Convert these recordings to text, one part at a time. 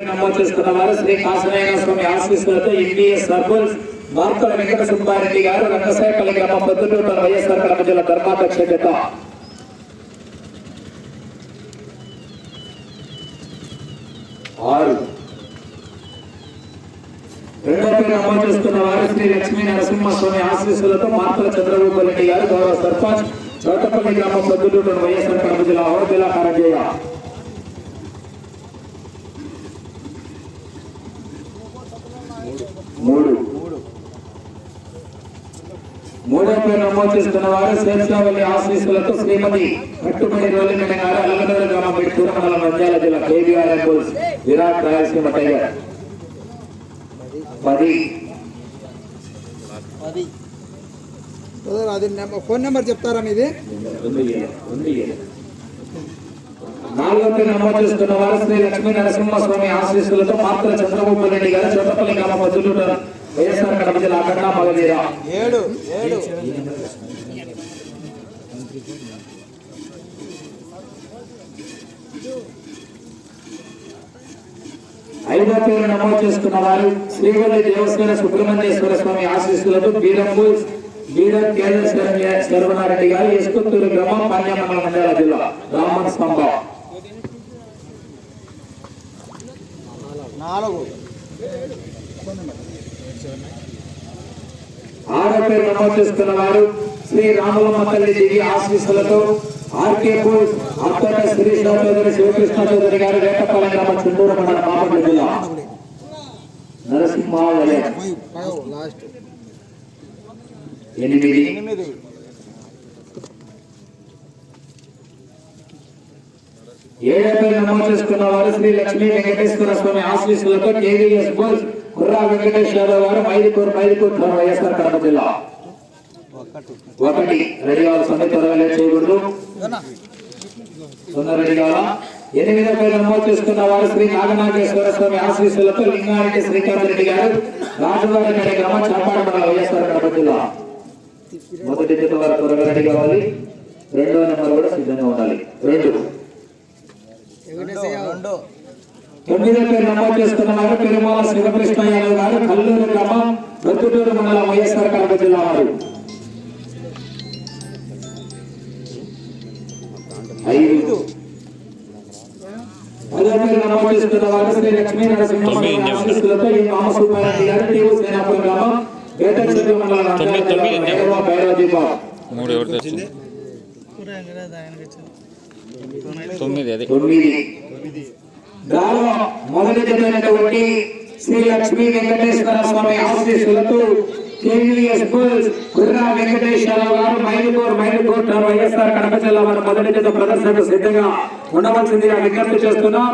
నమోదు చేసుకున్న వారు శ్రీ కాశనాయన స్వామి ఆశీస్సులతో ఇండిఎస్ సర్పంచ్ మార్తల వెంకట సుబ్బారెడ్డి గారు రంగసాయపల్లి గ్రామం పొద్దుటూరు వైఎస్ఆర్ కడప జిల్లా ధర్మాధ్యక్ష చేత ఆరు రెండో పేరు నమోదు చేసుకున్న వారు శ్రీ లక్ష్మీ నరసింహస్వామి ఆశీస్సులతో మార్తల చంద్రబాబు రెడ్డి గారు గౌరవ సర్పంచ్ చోటపల్లి గ్రామం పొద్దుటూరు వైఎస్ఆర్ కడప జిల్లా అవధిలా కరజయ్య మూడు మూడో పేరు నమోదు చేసుకున్న వారు శేషావల్లి ఆశీస్సులతో శ్రీమతి కట్టుబడి రోలిన గారు గ్రామం పెట్టుకున్న నంద్యాల జిల్లా కేవీఆర్ విరాట్ రాయలసీమ టైగర్. పది. అది ఫోన్ నెంబర్ చెప్తారా మీది. నాలుగో పేరు నమోదు వారు శ్రీ లక్ష్మీ నరసింహస్వామి ఆశీస్సులతో మాత్ర చంద్రబాబు రెడ్డి గారు చోటపల్లి గ్రామం వద్దులూరు వైఎస్ఆర్ కడప జిల్లా అఖండ మగధీరా ఏడు ఏడు. ఐదో పేరు నమోదు చేసుకున్న వారు శ్రీవల్లి దేవసేన సుబ్రహ్మణ్యేశ్వర స్వామి ఆశీస్సులతో బీరంబు బీరం కేంద్ర శర్వనారెడ్డి గారు ఎస్కొత్తూరు గ్రామం పాండ్యమండల మండల జిల్లా రామన్ స్తంభ. నాలుగు. ఆరో పేరు నమోదు చేస్తున్న వారు శ్రీ రాములమ్మ తల్లి దేవి ఆశీస్సులతో ఆర్కే బోస్ అత్తట శిరీష చౌదరి శివకృష్ణ చౌదరి గారు వేటపాలెం గ్రామం చుండూరు మండల బాపట్ల జిల్లా. నరసింహాలయ ఎనిమిది. ఎనిమిది ఏడో పేరు నమోదు చేసుకున్న వారు శ్రీ లక్ష్మీ వెంకటేశ్వర స్వామి ఆశీస్సులతో కేవీఎస్ బోస్ కుర్రా వెంకటేశ్వర గారు మైదుకూరు మైదుకూరు వైఎస్ఆర్ కడప జిల్లా. ఒకటి రెడీ కావాలి సొంత త్వరగా లేట్ చేయకూడదు. ఏనా? రెడీ కావాలా ఎనిమిదో పేరు నమోదు చేసుకున్న వారు శ్రీ నాగనాగేశ్వర స్వామి ఆశీస్సులతో లింగారెడ్డి శ్రీకాంత్ రెడ్డి గారు రాజువారి నడి గ్రామం చాపాడ మండల వైఎస్ఆర్ కడప జిల్లా. మొదటి జత వారు త్వరగా రెడీ కావాలి. రెండో నెంబర్ కూడా సిద్ధంగా ఉండాలి. రెండు రెండు. తొమ్మిదో పేరు నమోదు చేసుకున్న వారు పెరుమాల శివకృష్ణ యాదవ్ గారు కల్లూరు గ్రామం ప్రొద్దుటూరు మండలం వైఎస్ఆర్ కడప జిల్లా వారు. ఐదు. పదో పేరు నమోదు చేసుకున్న వారు శ్రీ లక్ష్మీ నరసింహస్వామి ఆశీస్సులతో ఈ మామసుబ్బారెడ్డి గారు టీవు సేనాపురం గ్రామం వేటచెట్టు మండలం నంద్యాల జిల్లా భైరవ భైరవ దీపం మూడు ఎవరికి వచ్చింది తొమ్మిది అది. తొమ్మిది. దానిలో శ్రీ లక్ష్మీ వెంకటేశ్వర స్వామి ఆశీస్సులతో KVS schools Kurra Venkateswararao garu Mailukuru Mailukuru town YSR Kadapa జిల్లా వారి మొదటి జత ప్రదర్శనకు సిద్ధంగా ఉండవలసిందిగా విజ్ఞప్తి చేస్తున్నాం.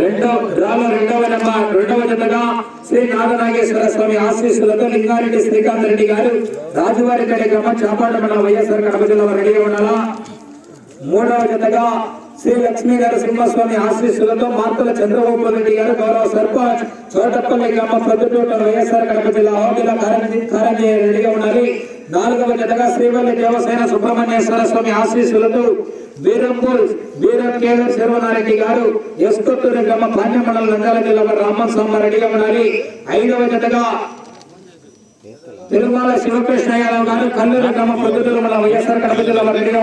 రెండో డ్రాలో రెండవ నెంబర్ రెండవ జతగా శ్రీ నాగనాగేశ్వర స్వామి ఆశీస్సులతో లింగారెడ్డి శ్రీకాంత్ రెడ్డి గారు రాజువారి కడి గ్రామం మండలం వైఎస్ఆర్ కడప జిల్లా వారు రెడీగా ఉండాలా? మూడవ జతగా శ్రీ లక్ష్మీ నరసింహస్వామి ఆశీస్సులతో మార్కుల చంద్రబాబు రెడ్డి గారు గౌరవ సర్పంచ్ చోటపల్లి గ్రామ ప్రతిపూట వైఎస్ఆర్ కడప జిల్లా ఆవుల కారంజీ రెడ్డిగా ఉన్నారు. నాలుగవ జతగా శ్రీవల్లి దేవసేన సుబ్రహ్మణ్యేశ్వర స్వామి ఆశీస్సులతో వీరంపూర్ వీరం కేవర్ శర్వనారెడ్డి గారు ఎస్కొత్తూరు గ్రామ పాండ్య మండలం నంద్యాల జిల్లా రామన్ స్వామి రెడ్డిగా ఉన్నారు. ఐదవ జతగా తిరుమల శివకృష్ణ గారు కల్లూరు గ్రామ పొద్దుటూరు మన వైఎస్ఆర్ కడప జిల్లా వారు రెడీగా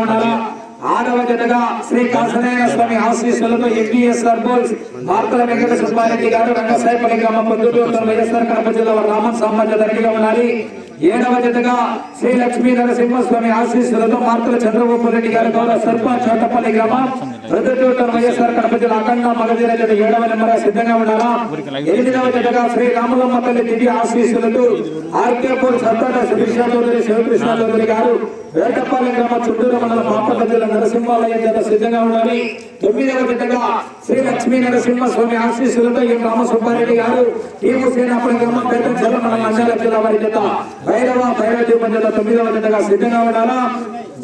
ఆరవ జతగా శ్రీ కాసనాయ స్వామి ఆశీస్సులతో ఎంపీఎస్ఆర్ బోల్స్ మార్తల వెంకట సుబ్బారెడ్డి గారు రంగసాయపల్లి గ్రామ పొద్దుటూరు వైఎస్ఆర్ కడప జిల్లా రామన్ సామ్రాజ్య రెడీగా ఉన్నారు ఏడవ జతగా శ్రీ లక్ష్మీ నరసింహస్వామి ఆశీస్సులతో మార్తల చంద్రబాబు రెడ్డి గారు గౌరవ సర్పంచ్ చోటపల్లి గ్రామం ప్రొద్దుటూరు వైఎస్ఆర్ కడప జిల్లా అఖండ మగధీర జత ఏడవ నెంబర్ సిద్ధంగా ఉన్నారా? ఎనిమిదవ జతగా శ్రీ రాములమ్మ తల్లి దివ్య ఆశీస్సులతో ఆర్కేపూర్ సత్తాట శ్రీకృష్ణ చౌదరి శివకృష్ణ చౌదరి గారు వేటపాలెం గ్రామ చుట్టూరు మండల పాపట్ల జిల్లా నరసింహాలయ జత సిద్ధంగా ఉండాలి. తొమ్మిదవ జతగా శ్రీ లక్ష్మీ నరసింహ స్వామి ఆశీస్సులతో ఈ రామ సుబ్బారెడ్డి గారు ఈ సేనాపురం గ్రామం పేట జిల్లా మండలం అంజాల జిల్లా వారి జత ఐదవ భైరవ జత తొమ్మిదవ జతగా సిద్ధంగా ఉండాలా?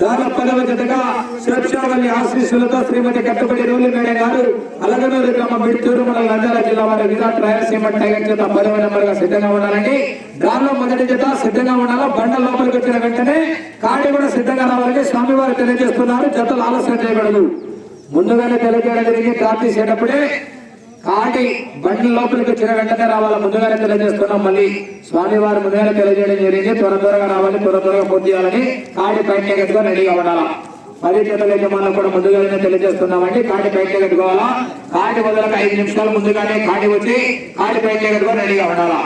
దాని పదవ జతగా సురక్షావల్లి ఆశీస్సులతో శ్రీమతి కట్టుబడి రోలి మేడం గారు అలగనూరు గ్రామం బిడ్తూరు మన నంద్యాల జిల్లా వారి విరాట్ రాయలసీమ టైగర్ జత పదవ నెంబర్గా సిద్ధంగా ఉండాలండి. దానిలో మొదటి జత సిద్ధంగా ఉండాలా? బండ లోపలికి వచ్చిన వెంటనే కాడి కూడా సిద్ధంగా రావాలని స్వామివారు తెలియజేస్తున్నారు. జతలు ఆలస్యం చేయకూడదు. ముందుగానే తెలియజేయడం జరిగింది. కార్ తీసేటప్పుడే కాటి బండి లోపలికి వచ్చిన వెంటనే రావాలా. ముందుగానే తెలియజేస్తున్నాం. మళ్ళీ స్వామివారు ముందుగానే తెలియజేయడం జరిగింది. త్వర త్వరగా రావాలి. త్వర త్వరగా పూర్తి చేయాలని కాటి బయట రెడీగా ఉండాలా పది జతల యజమానులు కూడా ముందుగానే తెలియజేస్తున్నామండి. కాటి బయట కట్టుకోవాలా కాటి మొదలకు ఐదు నిమిషాలు ముందుగానే కాటి వచ్చి కాటి బయట కట్టుకొని రెడీగా ఉండాలా